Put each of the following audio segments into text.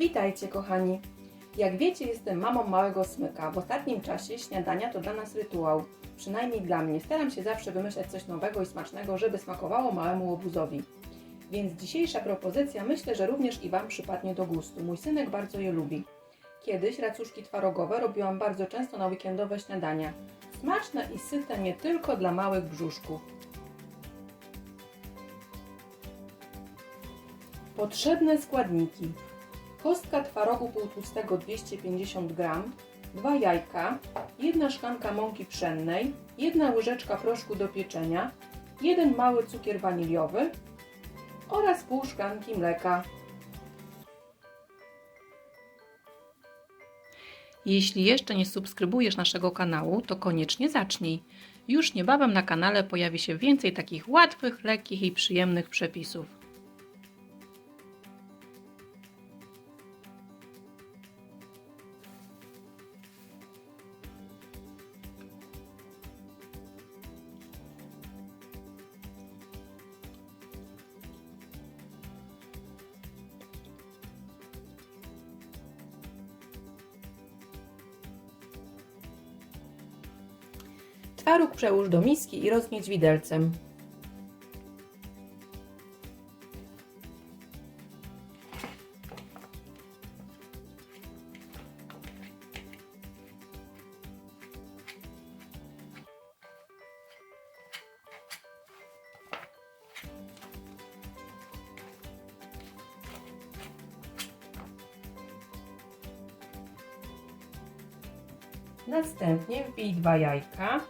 Witajcie kochani! Jak wiecie, jestem mamą małego smyka. W ostatnim czasie śniadania to dla nas rytuał. Przynajmniej dla mnie. Staram się zawsze wymyślać coś nowego i smacznego, żeby smakowało małemu łobuzowi. Więc dzisiejsza propozycja myślę, że również i Wam przypadnie do gustu. Mój synek bardzo je lubi. Kiedyś racuszki twarogowe robiłam bardzo często na weekendowe śniadania. Smaczne i syte nie tylko dla małych brzuszków. Potrzebne składniki. Kostka twarogu półtłustego 250 g, 2 jajka, 1 szklanka mąki pszennej, 1 łyżeczka proszku do pieczenia, 1 mały cukier waniliowy oraz pół szklanki mleka. Jeśli jeszcze nie subskrybujesz naszego kanału, to koniecznie zacznij. Już niebawem na kanale pojawi się więcej takich łatwych, lekkich i przyjemnych przepisów. Twaróg przełóż do miski i rozmieć widelcem. Następnie wbij dwa jajka.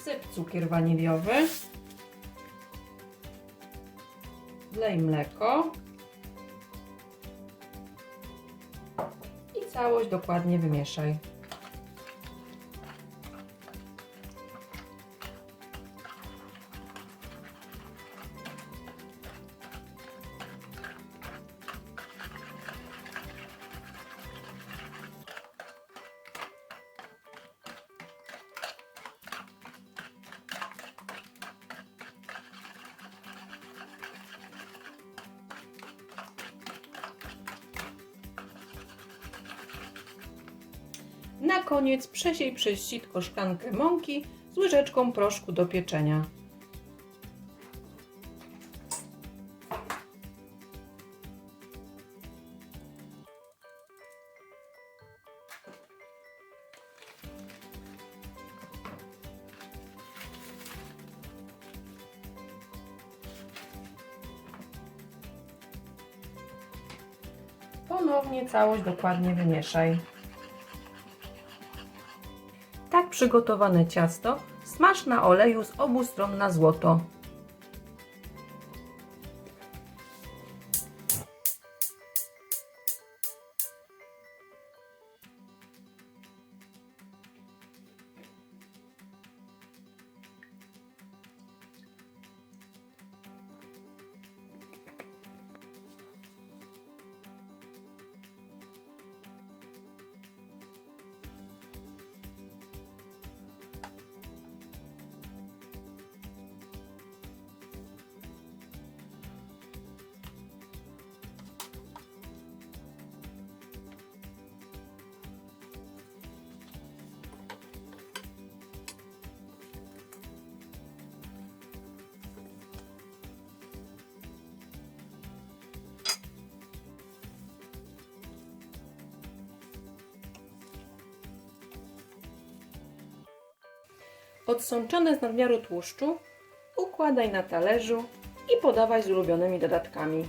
Wsyp cukier waniliowy. Wlej mleko. I całość dokładnie wymieszaj. Na koniec przesiej przez sitko szklankę mąki z łyżeczką proszku do pieczenia. Ponownie całość dokładnie wymieszaj. Przygotowane ciasto smaż na oleju z obu stron na złoto. Odsączone z nadmiaru tłuszczu układaj na talerzu i podawaj z ulubionymi dodatkami.